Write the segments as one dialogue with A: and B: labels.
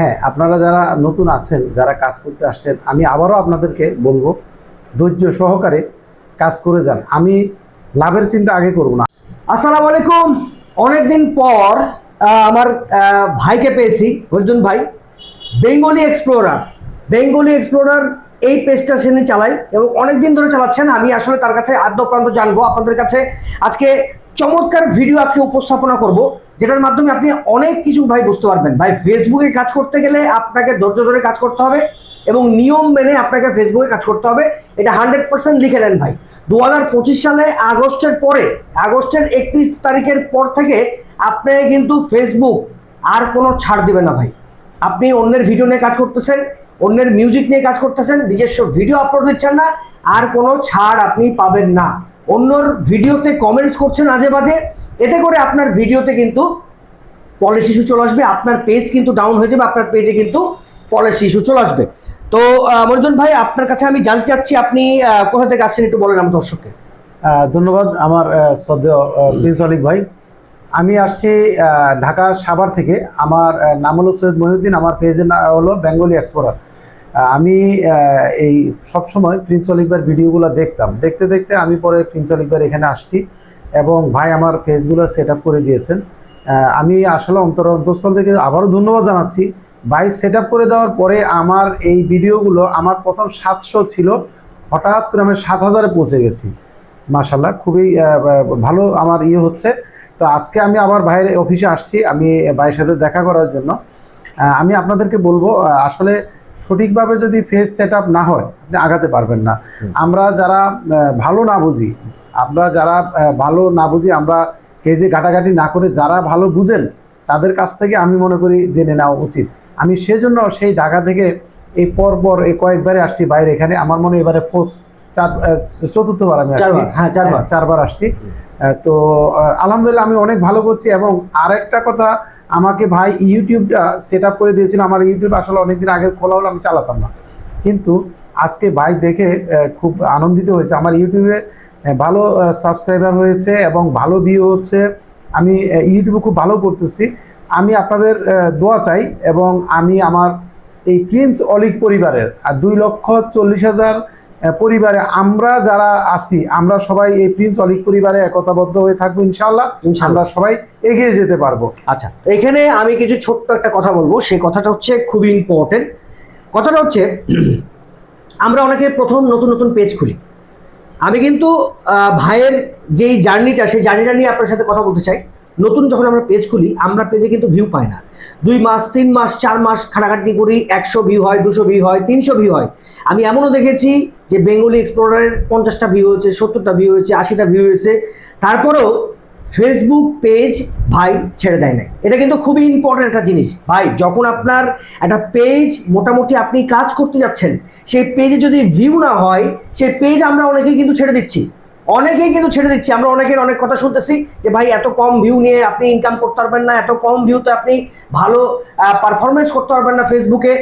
A: হ্যাঁ আপনারা যারা নতুন আছেন, যারা কাজ করতে আসছেন, আমি আবারও আপনাদেরকে বলব, ধৈর্য সহকারে কাজ করে যান। আমি লাভের চিন্তা আগে করব না।
B: আসসালামু আলাইকুম। অনেকদিন পর আমার ভাইকে পেয়েছি হরিজন ভাই। Bengali explorer. বেঙ্গলি এক্সপ্লোরার এই পেজটা সে চালাই এবং অনেক দিন ধরে চালাচ্ছেন। আমি আসলে তার কাছে আদ্যপ্রান্ত জানব। আপনাদের কাছে আজকে চমৎকার ভিডিও আজকে উপস্থাপনা করব, যেটার মাধ্যমে আপনি অনেক কিছু ভাই বুঝতে পারবেন। ভাই ফেসবুকে কাজ করতে গেলে আপনাকে ধৈর্য ধরে কাজ করতে হবে এবং নিয়ম মেনে আপনাকে ফেসবুকে কাজ করতে হবে। এটা হান্ড্রেড পার্সেন্ট লিখে নেন ভাই। দু হাজার পঁচিশ সালে আগস্টের পরে, আগস্টের একত্রিশ তারিখের পর থেকে আপনি কিন্তু ফেসবুক আর কোনো ছাড় দেবে না ভাই। আপনি অন্যের ভিডিও নিয়ে কাজ করতেছেন, অন্যের মিউজিক নিয়ে কাজ করতেছেন, নিজস্ব ভিডিও আপলোড দিচ্ছেন না, আর কোনো ছাড় আপনি পাবেন না। অন্যর ভিডিওতে কমেন্টস করছেন আজে বাজে এতে করে আপনার ভিডিওতে কিন্তু পলিসি ইস্যু চলে আসবে আপনার পেজ কিন্তু ডাউন হয়ে যাবে আপনার পেজে কিন্তু পলিসি ইস্যু চলে আসবে। তো আহ, মনিদন ভাই আপনার কাছে আমি জানতে চাচ্ছি আপনি কোথা থেকে আসছেন একটু বলেন আমার দর্শককে।
A: ধন্যবাদ আমার শ্রদ্ধেয় প্রিন্স অলিক ভাই। আমি আসছি ঢাকা সাভার থেকে। আমার নাম হলো সৈয়দ মহিউদ্দিন আমার পেজের নাম হলো বেঙ্গলি এক্সপ্লোরার আমি এই সবসময় প্রিন্স অলিকবার ভিডিওগুলো দেখতাম। দেখতে দেখতে আমি পরে প্রিন্স অলিকবার এখানে আসছি এবং ভাই আমার ফেসগুলো সেট করে দিয়েছেন। আমি আসলে অন্তর অন্তঃস্থল থেকে আবারও ধন্যবাদ জানাচ্ছি। ভাই সেট করে দেওয়ার পরে আমার এই ভিডিওগুলো আমার প্রথম সাতশো ছিল। হঠাৎ করে আমি সাত হাজারে পৌঁছে গেছি। মাশাল্লাহ খুবই ভালো আমার ইয়ে হচ্ছে। তো আজকে আমি আবার ভাইয়ের অফিসে আসছি। আমি ভাইয়ের সাথে দেখা করার জন্য। আমি আপনাদেরকে বলব আসলে সঠিকভাবে যদি ফেস সেট আপ না হয় আপনি আগাতে পারবেন না। আমরা যারা ভালো না বুঝি আমরা যারা ভালো না বুঝি আমরা ফেজে ঘাটাঘাটি না করে যারা ভালো বুঝেন তাদের কাছ থেকে আমি মনে করি জেনে নেওয়া উচিত। আমি সেজন্য সেই ঢাকা থেকে এই পরপর এই কয়েকবারে আসছি বাইরে এখানে। আমার মনে এবারে fourth, চার চতুর্থবার আমি আসছি।
B: চারবার, হ্যাঁ, চারবার।
A: চারবার আসছি। তো আলহামদুলিল্লাহ আমি অনেক ভালো করছি এবং আরেকটা কথা আমাকে ভাই ইউটিউবটা সেট আপ করে দিয়েছিল। আমার ইউটিউব আসলে অনেকদিন আগে খোলা হলো আমি চালাতাম না। কিন্তু আজকে ভাই দেখে খুব আনন্দিত হয়েছে। আমার ইউটিউবে ভালো সাবস্ক্রাইবার হয়েছে এবং ভালো ভিউ হচ্ছে। আমি ইউটিউবে খুব ভালো করতেছি। আমি আপনাদের দোয়া চাই এবং আমি আমার এই প্রিন্স অলিক পরিবারের আর দুই লক্ষ চল্লিশ হাজার পরিবারে আমরা যারা আছি আমরা সবাই এই প্রিন্স অলিক পরিবারে একতাবদ্ধ হয়ে থাকব ইনশাল্লাহ। আমরা সবাই এগিয়ে যেতে পারব।
B: আচ্ছা এখানে আমি কিছু ছোট্ট একটা কথা বলব সেই কথাটা হচ্ছে খুবই ইম্পর্টেন্ট কথাটা হচ্ছে আমরা অনেকে প্রথম নতুন নতুন পেজ খুলি। আমি কিন্তু ভাইয়ের যেই জার্নিটা সেই জার্নিটা নিয়ে আপনার সাথে কথা বলতে চাই। নতুন যখন আমরা পেজ খুলি, আমরা পেজে কিন্তু ভিউ পাই না। দুই মাস, তিন মাস, চার মাস খাটাখাটনি করি, একশো ভিউ হয়, দুশো ভিউ হয়, তিনশো ভিউ হয়। আমি এমনও দেখেছি যে বেঙ্গলি এক্সপ্লোরারের পঞ্চাশটা ভিউ হয়েছে, সত্তরটা ভিউ হয়েছে, আশিটা ভিউ হয়েছে। তারপরেও ফেসবুক পেজ ভাই ছেড়ে দেয় নাই। এটা কিন্তু খুবই ইম্পর্টেন্ট একটা জিনিস। ভাই, যখন আপনার একটা পেজ মোটামুটি আপনি কাজ করতে যাচ্ছেন, সেই পেজে যদি ভিউ না হয়, সেই পেজ আমরা অনেকেই কিন্তু ছেড়ে দিচ্ছি। অনেকেই কিন্তু ছেড়ে দিচ্ছি। আমরা অনেকের অনেক কথা শুনতেছি যে, ভাই, এত কম ভিউ নিয়ে আপনি ইনকাম করতে পারবেন না, এত কম ভিউতে আপনি ভালো পারফরমেন্স করতে পারবেন না ফেসবুকে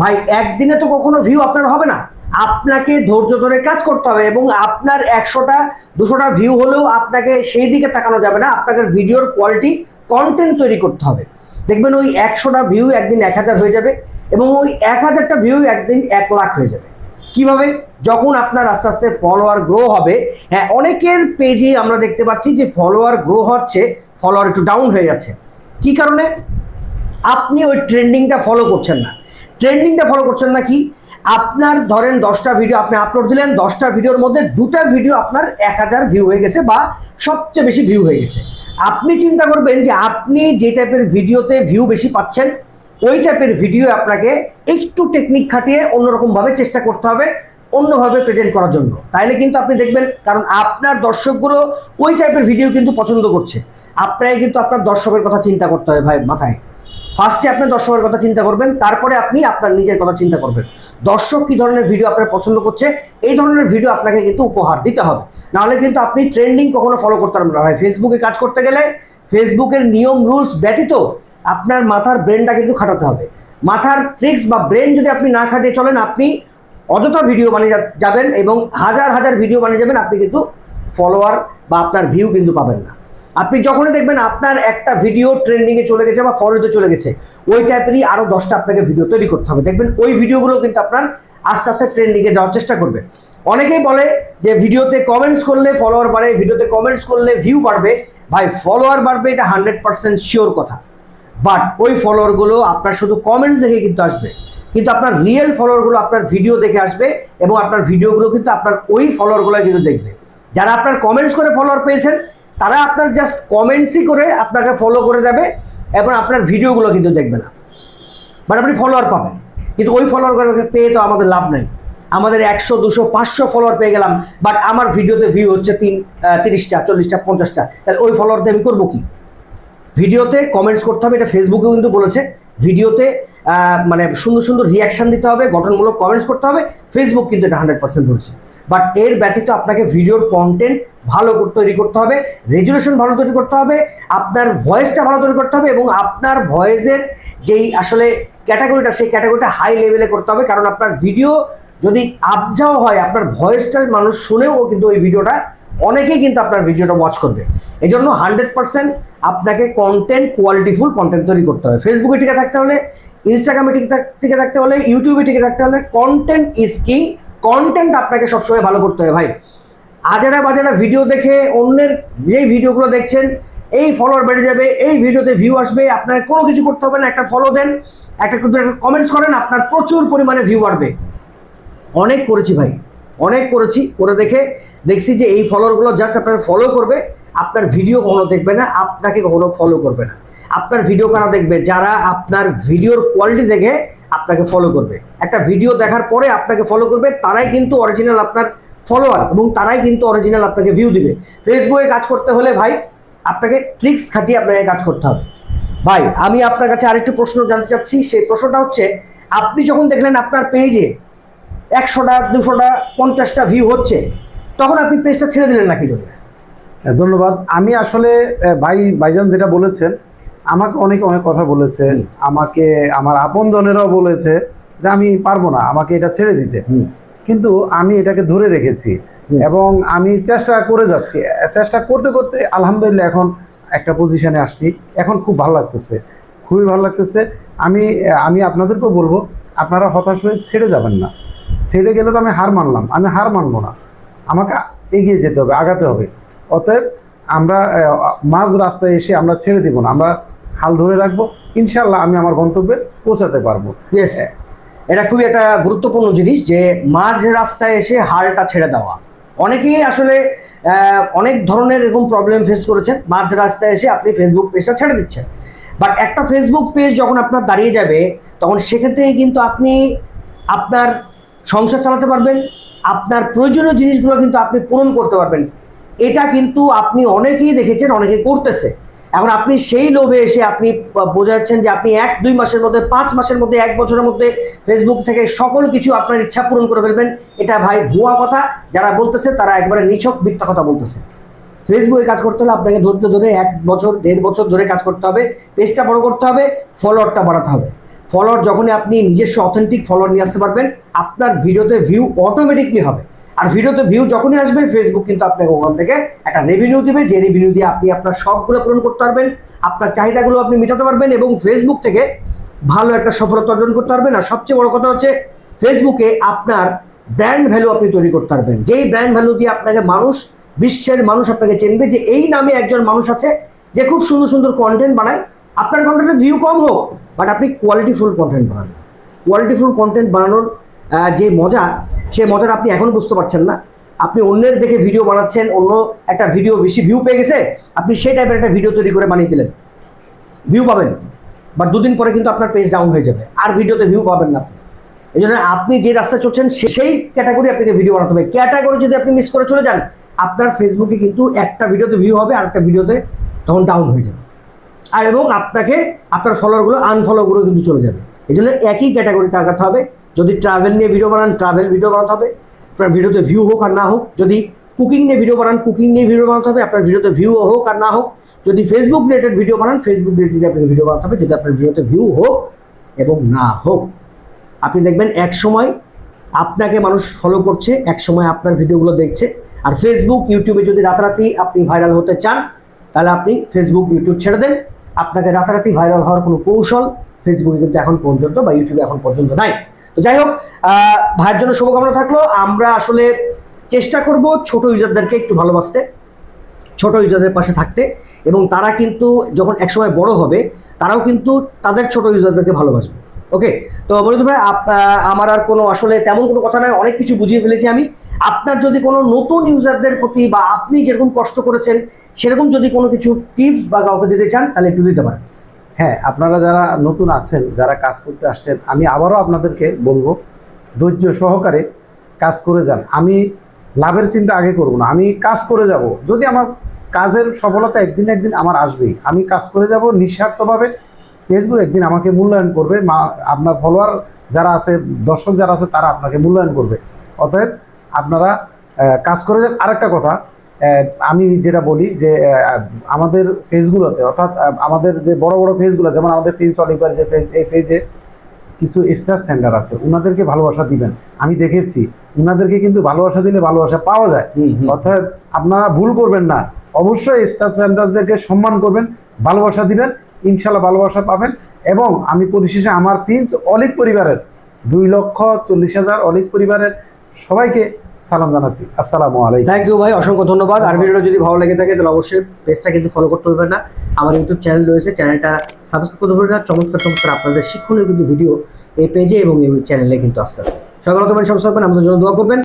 B: ভাই, একদিনে তো কখনো ভিউ আপনার হবে না। আপনাকে ধৈর্য ধরে কাজ করতে হবে এবং আপনার একশোটা, দুশোটা ভিউ হলেও আপনাকে সেই দিকে তাকানো যাবে না। আপনাকে ভিডিওর কোয়ালিটি কন্টেন্ট তৈরি করতে হবে। দেখবেন ওই একশোটা ভিউ একদিন এক হাজার হয়ে যাবে এবং ওই এক হাজারটা ভিউ একদিন এক লাখ হয়ে যাবে। কীভাবে? যখন আপনার আস্তে আস্তে ফলোয়ার গ্রো হবে হ্যাঁ অনেকের পেজে আমরা দেখতে পাচ্ছি যে ফলোয়ার গ্রো হচ্ছে ফলোয়ার একটু ডাউন হয়ে যাচ্ছে। কি কারণে? আপনি ওই ট্রেন্ডিংটা ফলো করছেন না। ট্রেন্ডিংটা ফলো করছেন না কি? আপনার ধরেন দশটা ভিডিও আপনি আপলোড দিলেন, দশটা ভিডিওর মধ্যে দুটা ভিডিও আপনার এক হাজার ভিউ হয়ে গেছে বা সবচেয়ে বেশি ভিউ হয়ে গেছে। আপনি চিন্তা করবেন যে আপনি যে টাইপের ভিডিওতে ভিউ বেশি পাচ্ছেন, ওই টাইপের ভিডিও আপনাকে একটু টেকনিক খাটিয়ে অন্যরকমভাবে চেষ্টা করতে হবে। অন্যভাবে প্রেজেন্ট করার জন্য। তাইলে কিন্তু আপনি দেখবেন, কারণ আপনার দর্শকগুলো ওই টাইপের ভিডিও কিন্তু পছন্দ করছে। আপনাকে কিন্তু আপনার দর্শকের কথা চিন্তা করতে হবে ভাই, মাথায়। ফার্স্টে আপনি দর্শকের কথা চিন্তা করবেন, তারপরে আপনি আপনার নিজের কথা চিন্তা করবেন। দর্শক কী ধরনের ভিডিও আপনার পছন্দ করছে, এই ধরনের ভিডিও আপনাকে কিন্তু উপহার দিতে হবে। নাহলে কিন্তু আপনি ট্রেন্ডিং কখনো ফলো করতে পারবেন না ভাই। ফেসবুকে কাজ করতে গেলে ফেসবুকের নিয়ম রুলস ব্যতীত আপনার মাথার ব্রেনটা কিন্তু খাটাতে হবে। মাথার ট্রিক্স বা ব্রেন যদি আপনি না খাটিয়ে চলেন, আপনি অযথা ভিডিও বানিয়ে যাবেন এবং হাজার হাজার ভিডিও বানিয়ে যাবেন, আপনি কিন্তু ফলোয়ার বা আপনার ভিউ কিন্তু পাবেন না। আপনি যখনই দেখবেন আপনার একটা ভিডিও ট্রেন্ডিংয়ে চলে গেছে বা ফলোতে চলে গেছে, ওই টাইপেরই আরও দশটা আপনাকে ভিডিও তৈরি করতে হবে। দেখবেন ওই ভিডিওগুলো কিন্তু আপনার আস্তে আস্তে ট্রেন্ডিংয়ে যাওয়ার চেষ্টা করবে। অনেকেই বলে যে ভিডিওতে কমেন্টস করলে ফলোয়ার বাড়ে ভিডিওতে কমেন্টস করলে ভিউ বাড়বে। ভাই ফলোয়ার বাড়বে এটা হান্ড্রেড পার্সেন্ট শিওর কথা। বাট ওই ফলোয়ারগুলো আপনার শুধু কমেন্টস দেখে কিন্তু আসবে। কিন্তু আপনার রিয়েল ফলোয়ারগুলো আপনার ভিডিও দেখে আসবে এবং আপনার ভিডিওগুলো কিন্তু আপনার ওই ফলোয়ারগুলো কিন্তু দেখবে। যারা আপনার কমেন্টস করে ফলোয়ার পেয়েছেন, তারা আপনার জাস্ট কমেন্টসই করে আপনাকে ফলো করে দেবে এবং আপনার ভিডিওগুলো কিন্তু দেখবে না। বাট আপনি ফলোয়ার পাবেন। কিন্তু ওই ফলোয়ারগুলোকে পেয়ে তো আমাদের লাভ নাই। আমাদের একশো, দুশো, পাঁচশো ফলোয়ার পেয়ে গেলাম বাট আমার ভিডিওতে ভিউ হচ্ছে তিন তিরিশটা, চল্লিশটা, পঞ্চাশটা। তাহলে ওই ফলোয়ারতে আমি করব কি? ভিডিওতে কমেন্টস করতে হবে, এটা ফেসবুকেও কিন্তু বলেছে। ভিডিওতে মানে সুন্দর সুন্দর রিয়াকশন দিতে হবে, গঠনমূলক কমেন্টস করতে হবে ফেসবুক কিন্তু এটা হান্ড্রেড পার্সেন্ট বলেছে বাট এর ব্যতীত আপনাকে ভিডিওর কন্টেন্ট ভালো তৈরি করতে হবে রেজুলেশন ভালো তৈরি করতে হবে, আপনার ভয়েসটা ভালো তৈরি করতে হবে এবং আপনার ভয়েসের যেই আসলে ক্যাটাগরিটা সেই ক্যাটাগরিটা হাই লেভেলে করতে হবে। কারণ আপনার ভিডিও যদি আপজাও হয়, আপনার ভয়েসটা মানুষ শুনেও কিন্তু ওই ভিডিওটা অনেকেই কিন্তু আপনার ভিডিওটা ওয়াচ করবে। এই জন্য হান্ড্রেড পার্সেন্ট আপনাকে কন্টেন্ট কোয়ালিটিফুল কন্টেন্ট তৈরি করতে হবে। ফেসবুকে টিকে থাকতে হলে ইনস্টাগ্রামে টিকে টিকে থাকতে হলে ইউটিউবে টিকে থাকতে হলে কন্টেন্ট ইজ কিং কন্টেন্ট আপনাকে সবসময় ভালো করতে হবে ভাই। আজারা বাজারা ভিডিও দেখে অন্যের যেই ভিডিওগুলো দেখছেন, এই ফলোয়ার বেড়ে যাবে, এই ভিডিওতে ভিউ আসবে, আপনার কোনো কিছু করতে হবে না, একটা ফলো দেন, একটা কমেন্টস করেন, আপনার প্রচুর পরিমাণে ভিউ বাড়বে। অনেক করেছি ভাই। অনেক করেছি, করে দেখে দেখছি যে এই ফলোয়ারগুলো জাস্ট আপনার ফলো করবে, আপনার ভিডিও কখনো দেখবে না, আপনাকে কখনো ফলো করবে না। আপনার ভিডিও কারা দেখবে? যারা আপনার ভিডিওর কোয়ালিটি দেখে আপনাকে ফলো করবে। একটা ভিডিও দেখার পরে আপনাকে ফলো করবে, তারাই কিন্তু অরিজিনাল আপনার ফলোয়ার এবং তারাই কিন্তু অরিজিনাল আপনাকে ভিউ দিবে। ফেসবুকে কাজ করতে হলে ভাই, আপনাকে ট্রিক্স খাটিয়ে আপনাকে কাজ করতে হবে। ভাই, আমি আপনার কাছে আরেকটু প্রশ্ন জানতে চাচ্ছি, সেই প্রশ্নটা হচ্ছে, আপনি যখন দেখলেন আপনার পেজে একশোটা দুশোটা পঞ্চাশটা ভিউ হচ্ছে। তখন আপনি পেজটা ছেড়ে দিলেন নাকি জন্য
A: হ্যাঁ, ধন্যবাদ। আমি আসলে ভাই ভাইজান যেটা বলেছেন আমাকে অনেকে অনেক কথা বলেছে। আমাকে আমার আপনজনেরাও বলেছে যে আমি পারব না আমাকে এটা ছেড়ে দিতে। কিন্তু আমি এটাকে ধরে রেখেছি এবং আমি চেষ্টা করে যাচ্ছি। চেষ্টা করতে করতে আলহামদুলিল্লাহ এখন একটা পজিশনে আসছি। এখন খুব ভালো লাগতেছে খুবই ভালো লাগতেছে। আমি আমি আপনাদেরকেও বলব আপনারা হতাশ হয়ে ছেড়ে যাবেন না। ছেড়ে গেলে তো আমি হার মানলাম। আমি হার মানবো না। আমাকে এগিয়ে যেতে হবে আগাতে হবে। অতএব আমরা মাঝ রাস্তায় এসে আমরা ছেড়ে দিব না। আমরা হাল ধরে রাখব। ইনশাল্লাহ আমি আমার গন্তব্যে পৌঁছাতে পারব।
B: এটা খুবই একটা গুরুত্বপূর্ণ জিনিস যে মাঝ রাস্তায় এসে হালটা ছেড়ে দেওয়া। অনেকেই আসলে অনেক ধরনের এরকম প্রবলেম ফেস করেছেন। মাঝ রাস্তায় এসে আপনি ফেসবুক পেজটা ছেড়ে দিচ্ছেন। বাট একটা ফেসবুক পেজ যখন আপনার দাঁড়িয়ে যাবে তখন সেক্ষেত্রে কিন্তু আপনি আপনার সংসার চালাতে পারবেন, আপনার প্রয়োজনীয় জিনিসগুলো কিন্তু আপনি পূরণ করতে পারবেন। এটা কিন্তু আপনি অনেকেই দেখেছেন অনেকে করতেছে। এখন আপনি সেই লোভে এসে আপনি বোঝাচ্ছেন যে আপনি এক, দুই মাসের মধ্যে, পাঁচ মাসের মধ্যে, এক বছরের মধ্যে ফেসবুক থেকে সকল কিছু আপনার ইচ্ছা পূরণ করে ফেলবেন। এটা ভাই ভুয়া কথা, যারা বলতেছে তারা একবারে নিছক মিথ্যা কথা বলতেছে। ফেসবুকে কাজ করতে হলে আপনাকে ধৈর্য ধরে এক বছর, দেড় বছর ধরে কাজ করতে হবে, পেজটা বড় করতে হবে ফলোয়ারটা বাড়াতে হবে। ফলোয়ার যখনই আপনি নিজস্ব অথেন্টিক ফলোয়ার নিয়ে আসতে পারবেন, আপনার ভিডিওতে ভিউ অটোমেটিকলি হবে। আর ভিডিওতে ভিউ যখনই আসবে ফেসবুক কিন্তু আপনাকে ওখান থেকে একটা রেভিনিউ দিবে। যে রেভিনিউ দিয়ে আপনি আপনার শখগুলো পূরণ করতে পারবেন, আপনার চাহিদাগুলো আপনি মেটাতে পারবেন এবং ফেসবুক থেকে ভালো একটা সফলতা অর্জন করতে পারবেন। আর সবচেয়ে বড় কথা হচ্ছে ফেসবুকে আপনার ব্র্যান্ড ভ্যালু আপনি তৈরি করতে পারবেন। যেই ব্র্যান্ড ভ্যালু দিয়ে আপনাকে মানুষ, বিশ্বের মানুষ আপনাকে চিনবে, যে এই নামে একজন মানুষ আছে, যে খুব সুন্দর সুন্দর কন্টেন্ট বানায় আপনার কন্টেন্টের ভিউ কম হোক বাট আপনি কোয়ালিটিফুল কন্টেন্ট বানান। কোয়ালিটিফুল কন্টেন্ট বানানোর যে মজা সেই মজাটা আপনি এখন বুঝতে পারছেন না। আপনি অন্যের দেখে ভিডিও বানাচ্ছেন, অন্য একটা ভিডিও বেশি ভিউ পেয়ে গেছে, আপনি সেই টাইপের একটা ভিডিও তৈরি করে বানিয়ে দিলেন। ভিউ পাবেন বাট দুদিন পরে কিন্তু আপনার পেজ ডাউন হয়ে যাবে, আর ভিডিওতে ভিউ পাবেন না এই জন্য আপনি যে রাস্তায় চলছেন সেই ক্যাটাগরি আপনাকে ভিডিও বানাতে হবে। ক্যাটাগরি যদি আপনি মিস করে চলে যান, আপনার ফেসবুকে কিন্তু একটা ভিডিওতে ভিউ হবে আর একটা ভিডিওতে তখন ডাউন হয়ে যাবে। আর এবং আপনাকে, আপনার ফলোয়ারগুলো আনফলোগুলো কিন্তু চলে যাবে। এই জন্য একই ক্যাটাগরিতে আগাতে হবে। যদি ট্রাভেল নিয়ে ভিডিও বানান ট্রাভেল ভিডিও বানাতে হবে। আপনার ভিডিওতে ভিউ হোক আর না হোক। যদি কুকিং নিয়ে ভিডিও বানান কুকিং নিয়ে ভিডিও বানাতে হবে। আপনার ভিডিওতে ভিউ হোক আর না হোক। যদি ফেসবুক রিলেটেড ভিডিও বানান ফেসবুক রিলেটেড আপনাকে ভিডিও বানাতে হবে। যদি আপনার ভিডিওতে ভিউ হোক এবং না হোক। আপনি দেখবেন এক সময় আপনাকে মানুষ ফলো করছে, এক সময় আপনার ভিডিওগুলো দেখছে। আর ফেসবুক ইউটিউবে যদি রাতারাতি আপনি ভাইরাল হতে চান, তাহলে আপনি ফেসবুক ইউটিউব ছেড়ে দেন। আপনাকে রাতারাতি ভাইরাল হওয়ার কোনো কৌশল ফেসবুকে কিন্তু এখন পর্যন্ত বা ইউটিউবে এখন পর্যন্ত নাই। তো যাই হোক ভাইয়ের জন্য শুভকামনা থাকল। আমরা আসলে চেষ্টা করব ছোট ইউজারদেরকে একটু ভালোবাসতে, ছোট ইউজারদের পাশে থাকতে এবং তারা কিন্তু যখন একসময় বড় হবে, তারাও কিন্তু তাদের ছোট ইউজারদেরকে ভালোবাসবে। ওকে তো মনিত ভাই আমার আর কোনো আসলে তেমন কোনো কথা নয় অনেক কিছু বুঝিয়ে ফেলেছি আমি। আপনার যদি কোনো নতুন ইউজারদের প্রতি বা আপনি যেরকম কষ্ট করেছেন সেরকম যদি কোনো কিছু টিপস বা কাউকে দিতে চান, তাহলে একটু দিতে পারেন।
A: হ্যাঁ আপনারা যারা নতুন আছেন, যারা কাজ করতে আসছেন, আমি আবারও আপনাদেরকে বলব, ধৈর্য সহকারে কাজ করে যান। আমি লাভের চিন্তা আগে করব না, আমি কাজ করে যাব। যদি আমার কাজের সফলতা একদিন একদিন আমার আসবেই, আমি কাজ করে যাব নিঃস্বার্থভাবে। ফেসবুক একদিন আমাকে মূল্যায়ন করবে, মা, আপনার ফলোয়ার যারা আছে, দর্শক যারা আছে, তারা আপনাকে মূল্যায়ন করবে। অতএব আপনারা কাজ করে যান। আরেকটা কথা আমি যেটা বলি যে আমাদের পেজগুলোতে অর্থাৎ আমাদের যে বড় বড় পেজগুলো যেমন আমাদের প্রিন্স অলিভার যে পেজ এই পেজে কিছু স্টার সেন্টার আছে ওনাদেরকে ভালোবাসা দিবেন। আমি দেখেছি ওনাদেরকে কিন্তু ভালোবাসা দিলে ভালোবাসা পাওয়া যায়। অর্থাৎ আপনারা ভুল করবেন না। অবশ্যই স্টার সেন্টারদেরকে সম্মান করবেন ভালোবাসা দিবেন ইনশাল্লাহ ভালোবাসা পাবেন। এবং আমি পরিশেষে আমার প্রিন্স অলিক পরিবারের দুই লক্ষ চল্লিশ হাজার অলিক পরিবারের সবাইকে সালাম জানাচ্ছি। আসসালামু আলাইকুম।
B: থ্যাংক ইউ ভাই, অসংখ্য ধন্যবাদ। আর ভিডিওটা যদি ভালো লেগে থাকে, তাহলে অবশ্যই পেজটা কিন্তু ফলো করতে হবে না। আমার ইউটিউব চ্যানেল রয়েছে চ্যানেলটা সাবস্ক্রাইব করতে হবে না। চমৎকার চমৎকার আপনাদের শিক্ষণীয় কিন্তু ভিডিও এই পেজে এবং এই চ্যানেলে কিন্তু আস্তে আস্তে। সবাই ভালো থাকবেন। আমাদের জন্য দোয়া করবেন।